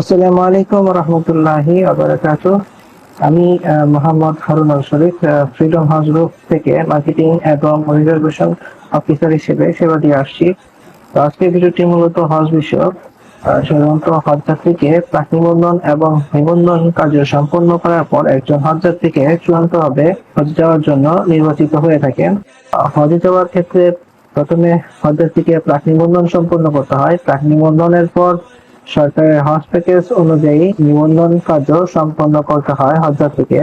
আসসালামু আলাইকুম রহমতুল্লাহি আবরাকাত আমি Mohammad Harun Sharif freedom house group থেকে মার্কেটিং এবং রিজার্ভেশন অফিসার হিসেবে সেবা দিয়ে আসছি। তো আজকের ভিডিওটি মূলত হজ বিষয়ক। সাধারণত হজ যাত্রীকে প্রাক নিবন্ধন এবং নিবন্ধন কার্য সম্পন্ন করার পর একজন হজ যাত্রীকে চূড়ান্তভাবে হজ যাওয়ার জন্য নির্বাচিত হয়ে থাকেন। হজে যাওয়ার ক্ষেত্রে প্রথমে হজ যাত্রীকে প্রাক নিবন্ধন সম্পন্ন করতে হয়। প্রাক নিবন্ধনের পর সরকারের হজ প্যাকেজ অনুযায়ী নিবন্ধন কার্য সম্পন্ন করতে হয় হজযাত্রীকে।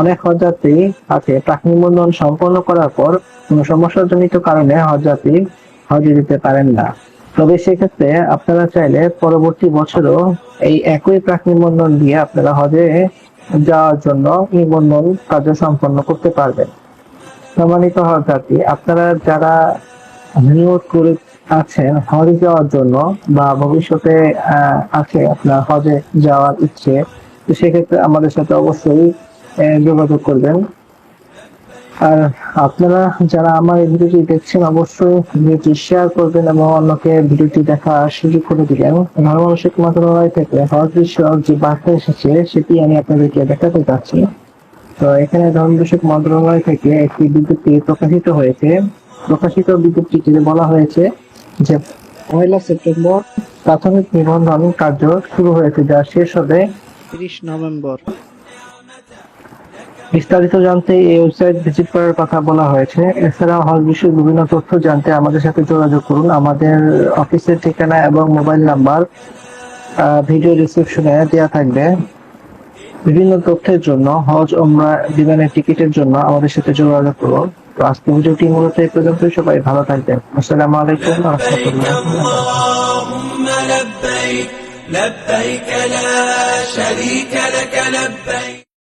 অনেক হজযাত্রী আছে প্রাক নিবন্ধন সম্পন্ন করার পর কোনো সমস্যাজনিত কারণে হজযাত্রী হজে দিতে পারেন না। তবে সেক্ষেত্রে আপনারা চাইলে পরবর্তী বছরও এই একই প্রাক নিবন্ধন দিয়ে আপনারা হজে যাওয়ার জন্য নিবন্ধন কার্য সম্পন্ন করতে পারবেন। সম্মানিত হজযাত্রী, আপনারা যারা নিয়োগ করে আছেন হজে যাওয়ার জন্য বা ভবিষ্যতে আছে আপনার হজে যাওয়ার ইচ্ছে, তো সেক্ষেত্রে আমাদের সাথে অবশ্যই যোগাযোগ করবেন। আর আপনারা যারা আমার এই ভিডিওটি দেখছেন, অবশ্যই ভিডিওটি শেয়ার করবেন এবং অন্যকে ভিডিওটি দেখা সুযোগ করে দিবেন। ধর্মাবশ্যক মন্ত্রণালয় থেকে হজ বিষয়ক যে বার্তা এসেছে, সেটি আমি আপনাদেরকে দেখাতে চাচ্ছি। তো এখানে ধর্ম বিষয়ক মন্ত্রণালয় থেকে একটি বিজ্ঞপ্তি প্রকাশিত হয়েছে। প্রকাশিত বিজ্ঞপ্তিতে বলা হয়েছে যে পয়লা সেপ্টেম্বর প্রাথমিক নিবন্ধন কার্য শুরু হয়েছে যা শেষ হবে তিরিশ নভেম্বর। বিস্তারিত জানতে এই ওয়েবসাইট ভিজিট করার কথা বলা হয়েছে। এছাড়াও হল বিষয়ে বিভিন্ন তথ্য জানতে আমাদের সাথে যোগাযোগ করুন। আমাদের অফিসের ঠিকানা এবং মোবাইল নাম্বার ভিডিও ডিসক্রিপশনে দেওয়া থাকবে। বিভিন্ন তথ্যের জন্য হজ ওমরা বিমানের টিকিটের জন্য আমাদের সাথে যোগাযোগ করুন। তো আজকে ভিডিওটি মূলত এই পর্যন্তই সবাই ভালো থাকবেন আসসালামু আলাইকুম রহমতুল্লাহ اللهم لبيك لبيك لا شريك لك لبيك